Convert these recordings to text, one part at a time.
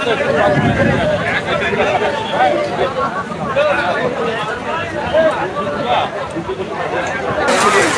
Thank you.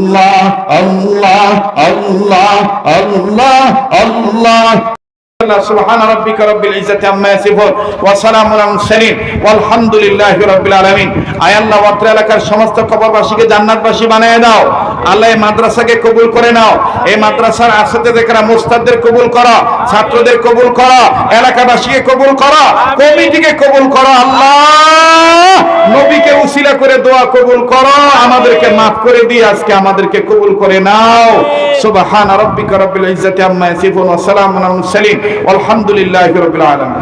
আল্লাহ আল্লাহ আল্লাহ আল্লাহ سبحان ربك رب العزة عما يصفون وسلام على المرسلين والحمد لله رب العالمين আয় আল্লাহ অত্র এলাকার সমস্ত কবরবাসীকে জান্নাতবাসী বানিয়ে দাও আল্লাহ এই মাদ্রাসাকে কবুল করে নাও এই মাদ্রাসার আসাতেদেররা মুস্তাদদের কবুল করো ছাত্রদের কবুল করো এলাকাবাসীকে কবুল করো কমিটিকে কবুল করো আল্লাহ নবীকে করে দোয়া কবুল করো। আমাদেরকে মাফ করে দিয়ে আজকে আমাদেরকে কবুল করে নাও। সুবহান রাব্বিকা রব্বিল ইজ্জাতি আম্মা ইয়াসিফুন ওয়া সালামুন আলাল মুরসালিন। ওয়ালহামদুলিল্লাহি রাব্বিল আলামিন।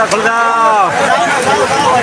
দরজা খুলে দাও।